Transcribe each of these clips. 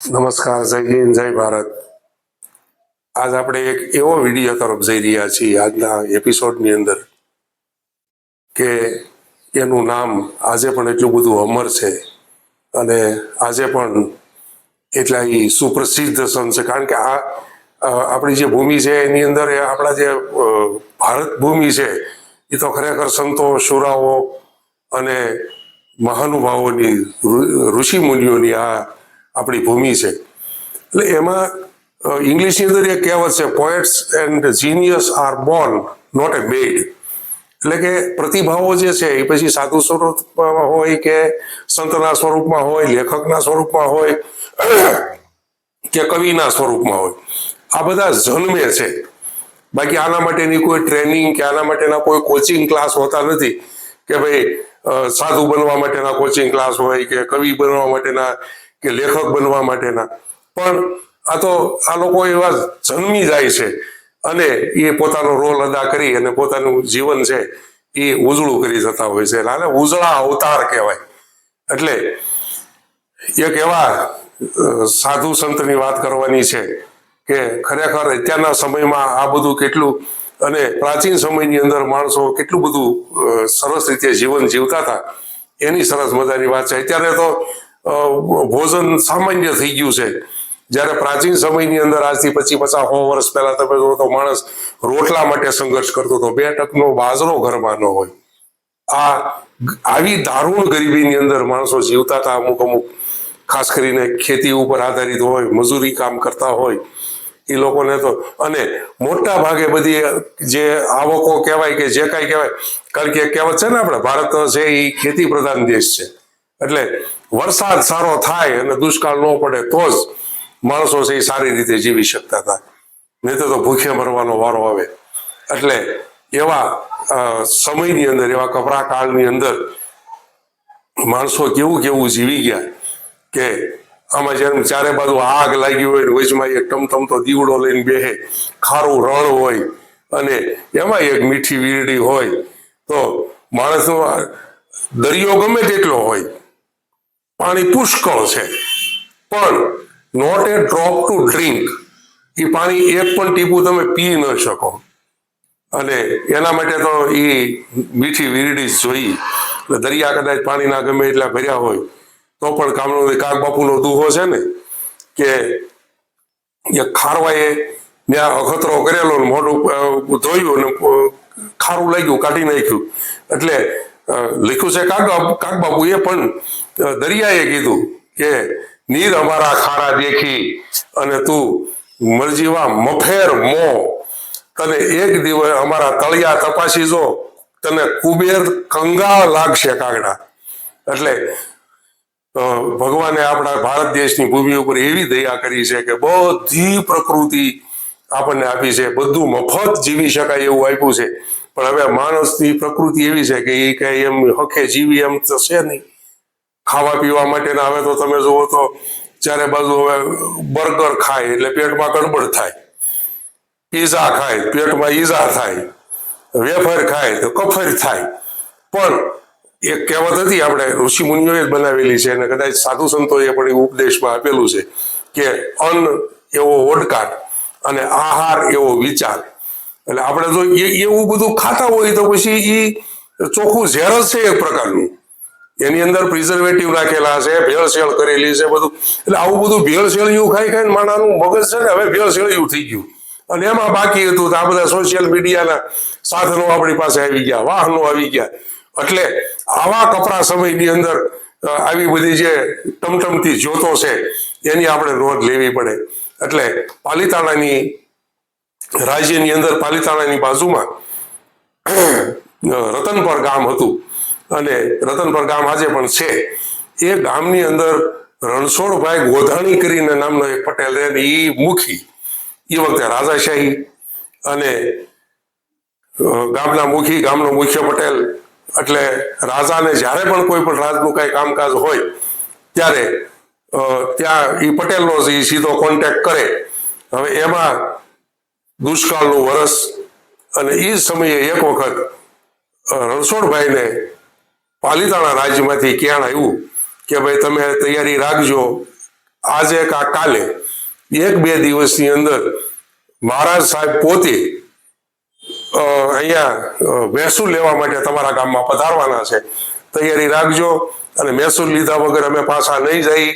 નમસ્કાર, જય હિન્દ, જય ભારત. આજ આપણે એક એવો વીડિયો તરફ જઈ રહ્યા છીએ, આજના એપિસોડની અંદર, કે એનું નામ આજે પણ એટલું બધું અમર છે અને આજે પણ એટલા એ સુપ્રસિદ્ધ સંત છે. કારણ કે આ આપણી જે ભૂમિ છે, એની અંદર આપણા જે ભારત ભૂમિ છે, એ તો ખરેખર સંતો શુરાઓ અને મહાનુભાવોની ઋષિ મુનિઓની આ આપણી ભૂમિ છે. એટલે એમાં ઇંગ્લિશની અંદર એક કહેવત છે poets and genius are born not a made એટલે કે પ્રતિભાવો જે છે, એ પછી સાધુ સ્વરૂપમાં હોય કે સંતના સ્વરૂપમાં હોય, લેખકના સ્વરૂપમાં હોય, કે કવિના સ્વરૂપમાં હોય. આ બધા જન્મે છે. બાકી આના માટેની કોઈ ટ્રેનિંગ કે આના માટેના કોઈ કોચિંગ ક્લાસ હોતા નથી કે ભાઈ સાધુ બનવા માટેના કોચિંગ ક્લાસ હોય કે કવિ બનવા માટેના કે લેખક બનવા માટેના. પણ આ તો આ લોકો એવા જન્મી જાય છે અને એ પોતાનો રોલ અદા કરી અને પોતાનું જીવન છે એ ઉજળું કરી જતા હોય છે. આને ઉજળા અવતાર કહેવાય. એટલે એક એવા સાધુ સંતની વાત કરવાની છે કે ખરેખર અત્યારના સમયમાં આ બધું કેટલું અને પ્રાચીન સમયની અંદર માણસો કેટલું બધું સરસ રીતે જીવન જીવતા હતા. એની સરસ મજાની વાત છે. અત્યારે તો ભોજન સામાન્ય થઈ ગયું છે. જ્યારે પ્રાચીન સમયની અંદર આજથી પછી પચાસ સો વર્ષ પહેલા તમે જુઓ તો માણસ રોટલા માટે સંઘર્ષ કરતો હતો. બે ટકનો બાજરો ઘરમાં ન હોય. આ આવી દારૂણ ગરીબીની અંદર માણસો જીવતા હતા. અમુક અમુક ખાસ કરીને ખેતી ઉપર આધારિત હોય, મજૂરી કામ કરતા હોય, એ લોકોને તો અને મોટા ભાગે બધી જે આવકો કહેવાય કે જે કાંઈ કહેવાય, કારણ કે કહેવત છે ને આપણે, ભારત છે એ ખેતી પ્રધાન દેશ છે. એટલે વરસાદ સારો થાય અને દુષ્કાળ ન પડે તો જ માણસો છે એ સારી રીતે જીવી શકતા હતા. નહીં તો તો ભૂખે મરવાનો વારો આવે. એટલે એવા સમયની અંદર, એવા કપરા કાળની અંદર માણસો કેવું કેવું જીવી ગયા કે આમાં જેમ ચારે બાજુ આગ લાગી હોય વચમાં એક ટમટમતો દીવડો લઈને બેહે, ખારું રણ હોય અને એમાં એક મીઠી વીરડી હોય તો માણસનો દરિયો ગમે તેટલો હોય પાણી પુષ્કળ છે. પણ not a drop to drink એ પાણી એક પણ ટીપું તમે પી ન શકો. અને એના માટે તો એ મીઠી વીરડી જોઈ એટલે દરિયા કદાચ પાણીના ગમે એટલા ભર્યા હોય, તો પણ કામનો કાગ બાપુનો દુહો છે ને, કે એ ખારવાએ ત્યાં અખતરો કરેલો મોઢું ધોયું અને ખારું લાગ્યું, કાઢી નાખ્યું. એટલે લખ્યું છે કાક કાક બાપુ એ પણ દરિયાએ કીધું કે નીર અમારા ખારા દેખી અને તું મરજીવા મફેર મો. તને એક દિવસ અમારા તળિયા તપાસી જો, તને કુબેર કંગાળ લાગશે કાગડા. એટલે ભગવાને આપણા ભારત દેશની ભૂમિ ઉપર એવી દયા કરી છે કે બધી પ્રકૃતિ આપણને આપી છે, બધું મફત જીવી શકાય એવું આપ્યું છે. પણ હવે માણસની પ્રકૃતિ એવી છે કે એ કઈ એમ હખે જીવી એમ તો છે નહીં. ખાવા પીવા માટેના હવે તો તમે જુઓ તો ચારે બાજુ હવે બર્ગર ખાય એટલે પેટમાં ગડબડ થાય. પીઝા ખાય, પેટમાં ઈજા થાય. વેફર ખાય તો કફર થાય. પણ એક કહેવત હતી આપણે ઋષિ મુનિઓએ બનાવેલી છે અને કદાચ સાધુ સંતોએ પણ એ ઉપદેશમાં આપેલું છે કે અન્ન એવો ઓડકાટ અને આહાર એવો વિચાર. એટલે આપણે જો એવું બધું ખાતા હોય તો પછી એ ચોખ્ખું ઝેર જ છે એક પ્રકારનું. એની અંદર પ્રિઝર્વેટિવ નાખેલા છે ભેળસેળ કરેલી છે, બધું. એટલે આવું બધું ભેળસેળિયું ખાઈ ખાઈને માણાનું મગજ છે ને, હવે ભેળસેળિયું થઈ ગયું. અને એમાં બાકી હતું તો આ બધા સોશિયલ મીડિયાના સાધનો આપણી પાસે આવી ગયા, વાહનો આવી ગયા. એટલે આવા કપરા સમયની અંદર આવી બધી જે ટમટમતી જ્યોતો છે, એની આપણે નોંધ લેવી પડે. એટલે પાલિતાણાની રાજ્યની અંદર પાલિતાણાની બાજુમાં રતનપર ગામ હતું. અને રતનપર ગામ આજે પણ છે. એ ગામની અંદર રણછોડભાઈ ગોધાણી કરીને નામનો એક પટેલ રહે એ મુખી. એ વખતે રાજાશાહી અને ગામના મુખી, ગામનો મુખ્ય પટેલ. એટલે રાજાને જ્યારે પણ કોઈ પણ રાજનું કાંઈ કામકાજ હોય, ત્યારે ત્યાં એ પટેલનો સીધો કોન્ટેક્ટ કરે. હવે એમાં દુષ્કાળનું વરસ અને એ સમયે એક વખત રણછોડભાઈને પાલિતાણા રાજ્યમાંથી ક્યાં આવ્યું કે ભાઈ તમે તૈયારી રાખજો. આજે કા કાલે, એક બે દિવસની અંદર મહારાજ સાહેબ પોતે અહીંયા મહેસૂલ લેવા માટે તમારા ગામમાં પધારવાના છે. તૈયારી રાખજો અને મહેસૂલ લીધા વગર અમે પાછા નહીં જઈ.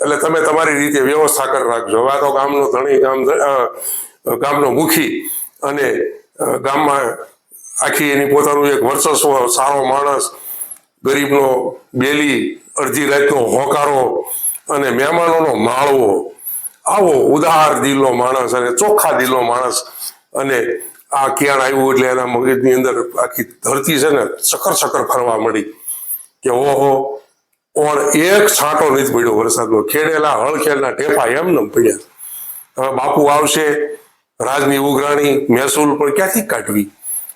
એટલે તમે તમારી રીતે વ્યવસ્થા કરી રાખજો. આ તો ગામનું ધણી ગામ ગામનો મુખી અને ગામમાં આખી એની પોતાનું એક વર્ચસ્વ, સારો માણસ, ગરીબનો બેલી, અડધી રાતનો હોકારો અને મહેમાનોનો માળવો. આવો ઉદાર દિલનો માણસ અને ચોખ્ખા દિલનો માણસ અને આ ક્યાં આવ્યું એટલે એના મગજની અંદર આખી ધરતી છે ને ચક્કર ચક્કર ફરવા મળી કે ઓહો, ઓણ એક છાંટો નથી પડ્યો વરસાદનો. ખેડેલા હળખેડના ટેપા એમને પડ્યા. હવે બાપુ આવશે રાજની ઉઘરાણી, મહેસૂલ પણ ક્યાંથી કાઢવી?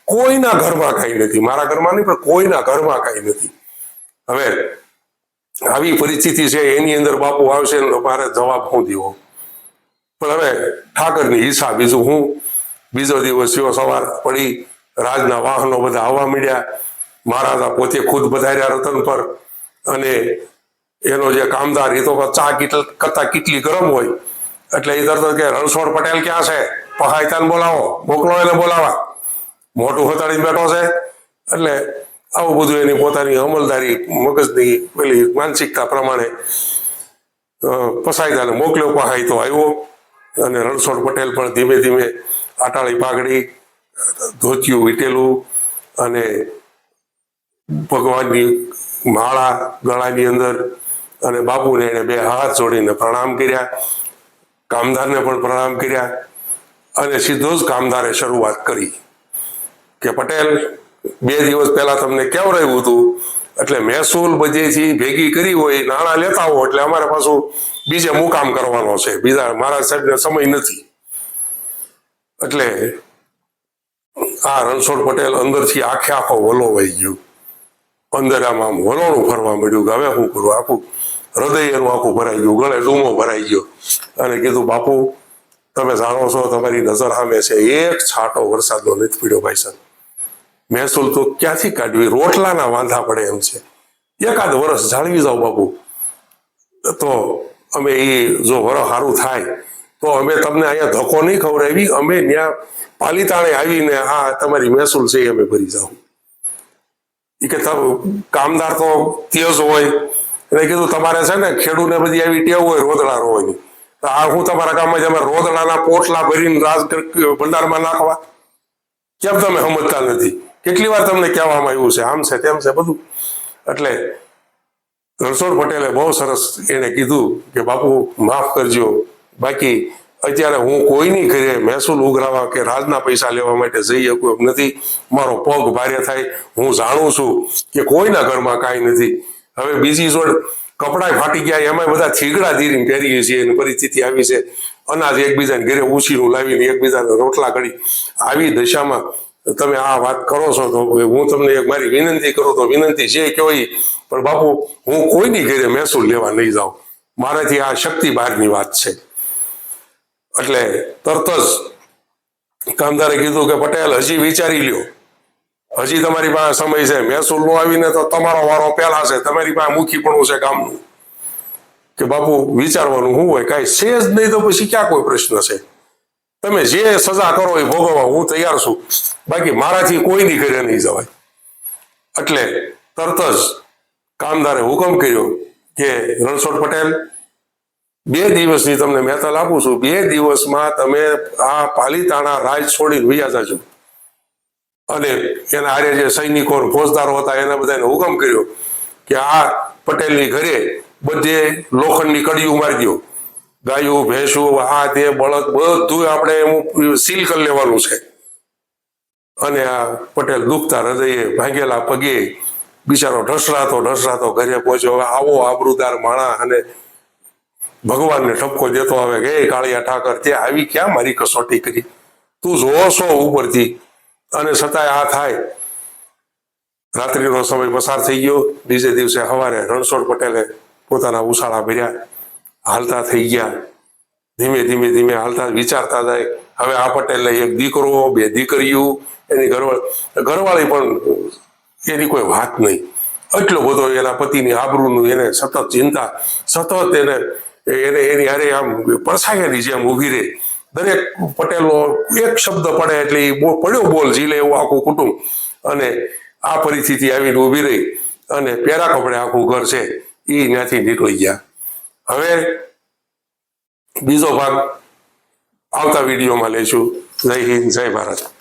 કોઈના ઘરમાં કાંઈ નથી. મારા ઘરમાં નહીં, પણ કોઈના ઘરમાં કાંઈ નથી. હવે આવી પરિસ્થિતિ છે, એની અંદર બાપુ આવશે મારે જવાબ હું દેવો? પણ હવે ઠાકરની હિસાબ બીજું હું? બીજો દિવસ થયો, સવાર પડી રાજના વાહનો બધા આવવા મળ્યા મહારાજા પોતે ખુદ વધાર્યા રતન પર. અને એનો જે કામદાર, એ તો ચા કેટલ કરતા કેટલી ગરમ હોય. એટલે એ તરત કે રણછોડ પટેલ ક્યાં છે? પહાયતાને બોલાવો મોકલો એને બોલાવા. મોટું હતાડીને બેઠો છે. એટલે આવું બધું એની પોતાની અમલદારી, મગજની પેલી માનસિકતા પ્રમાણે પસાયદાને મોકલ્યો પહાય તો આવ્યો. અને રણછોડ પટેલ પણ ધીમે ધીમે આટાળી પાઘડી, ધોતિયું વીટેલું અને ભગવાનની માળા ગળાની અંદર અને બાપુને એને બે હાથ જોડીને પ્રણામ કર્યા. કામદારને પણ પ્રણામ કર્યા. અને સીધો જ કામદારે શરૂઆત કરી કે પટેલ, બે દિવસ પહેલા તમને કેવું રહ્યું હતું? એટલે મહેસૂલ બધેથી ભેગી કરી હોય, નાણાં લેતા હો, એટલે અમારે પાછું બીજે મુકામ કરવાનો છે? બીજા મારા સાહેબને સમય નથી. એટલે આ રણછોડ પટેલ અંદરથી આખે આખો વલોવાઈ ગયું. અંદર આમ આમ વલોણું ફરવા મળ્યું કે હવે શું કરું? આખું હૃદય એનું આખું ભરાઈ ગયું, ગળે ડૂમો ભરાઈ ગયો. અને કીધું, બાપુ તમે જાણો છો, તમારી નજર સામે છે, એક છાંટો વરસાદનો નથી પીડ્યો ભાઈ સાહેબ. મહેસૂલ તો ક્યાંથી કાઢવી? રોટલાના વાંધા પડે એમ છે. એકાદ વર્ષ જાળવી જાઓ બાપુ. તો અમે એ જો વરસ સારું થાય, તો અમે તમને અહીંયા ધક્કો નહીં ખવડાવી, અમે ત્યાં પાલિતાણે આવીને આ તમારી મહેસૂલ છે એ અમે ભરી જાઉં એ કે કામદાર તો તેજ હોય. એટલે કીધું, તમારે છે ને ખેડૂને બધી આવી ટેવ હોય, રોદડા રોવાની આ હું તમારા ગામમાં તમે રોદડાના પોટલા ભરીને રાજ ભંડારમાં નાખવા. કેમ તમે સમજતા નથી? કેટલી વાર તમને કહેવામાં આવ્યું છે? આમ છે, તેમ છે, બધું. એટલે રણછોડ પટેલે બહુ સરસ એને કીધું કે, બાપુ, માફ કરજો. બાકી અત્યારે હું કોઈની ઘરે મહેસૂલ ઉઘરાવા કે રાજના પૈસા લેવા માટે જઈ શકું નથી. મારો પગ ભારે થાય. હું જાણું છું કે કોઈના ઘરમાં કાંઈ નથી. હવે બીજી જોડ કપડાય ફાટી ગયા એમાં બધા થીગડા ધીરીને પહેરીએ છીએ, એની પરિસ્થિતિ આવી છે. અનાજ એકબીજાને ઘરે ઉછીનું લાવીને એકબીજાને રોટલા કરી. આવી દશામાં તમે આ વાત કરો છો તો હું તમને એક મારી વિનંતી કરું તો વિનંતી છે કે હોય પણ બાપુ, હું કોઈની ઘરે મહેસૂલ લેવા નહીં જાઉં. મારાથી આ શક્તિ બહારની વાત છે. એટલે તરત જ કામદારે કીધું કે પટેલ, હજી વિચારી લ્યો. હજી તમારી પાસે સમય છે. મહેસૂલ નો આવીને તો તમારો વારો પહેલા છે. તમારી પાસે મુખીપણું છે કામનું કે બાપુ, વિચારવાનું શું હોય? કાંઈ છે જ નહીં તો પછી ક્યાં કોઈ પ્રશ્ન છે? તમે જે સજા કરો એ ભોગવવા હું તૈયાર છું. બાકી મારાથી કોઈની ઘરે નહીં જવાય. એટલે તરત જ કામદારે હુકમ કર્યો કે રણછોડ પટેલ, બે દિવસની તમને મહેતલ આપું છું. બે દિવસમાં તમે આ પાલીતાણા રાજ છોડીને વૈયા જજો. અને એના હારે જે સૈનિકો ફોજદારો હતા, એને બધાને હુકમ કર્યો કે આ પટેલની ઘરે બધે લોખંડની કડી મારી દો ગાયું, ભેંસું આ તે બળદ, બધું આપણે એમ સીલ કરી લેવાનું છે. અને આ પટેલ દુખતા હૃદયે ભાંગેલા પગે બિચારો ઢસરાતો ઢસરાતો ઘરે પહોંચ્યો. હવે આવો આબરૂદાર માણા અને ભગવાનને ઠપકો દેતો આવે કે કાળિયા ઠાકર તે આવી ક્યાં મારી કસોટી કરી? તું જોશો ઉપરથી. અને છતાંય આ થાય. રાત્રિનો સમય પસાર થઈ ગયો. બીજે દિવસે સવારે રણછોડ પટેલે પોતાના ઉછાળા ભર્યા. હાલતા થઈ ગયા. ધીમે ધીમે ધીમે હાલતા વિચારતા જાય, હવે આ પટેલને એક દીકરો, બે દીકરીઓ, એની ઘરવાળી ઘરવાળી પણ એની કોઈ વાત નહીં. એટલો બધો એના પતિની આબરૂનું એને સતત ચિંતા, સતત એને એને એની હારે આમ પડછાયાની જેમ ઊભી રહે. દરેક પટેલો એક શબ્દ પડે એટલે પડ્યો બોલ, ઝીલે એવું આખું કુટુંબ. અને આ પરિસ્થિતિ આવીને ઊભી રહી અને પેરા કપડે આખું ઘર છે એ ત્યાંથી નીકળી ગયા. હવે બીજો ભાગ આવતા વિડીયોમાં લઈશું. જય હિન્દ, જય ભારત.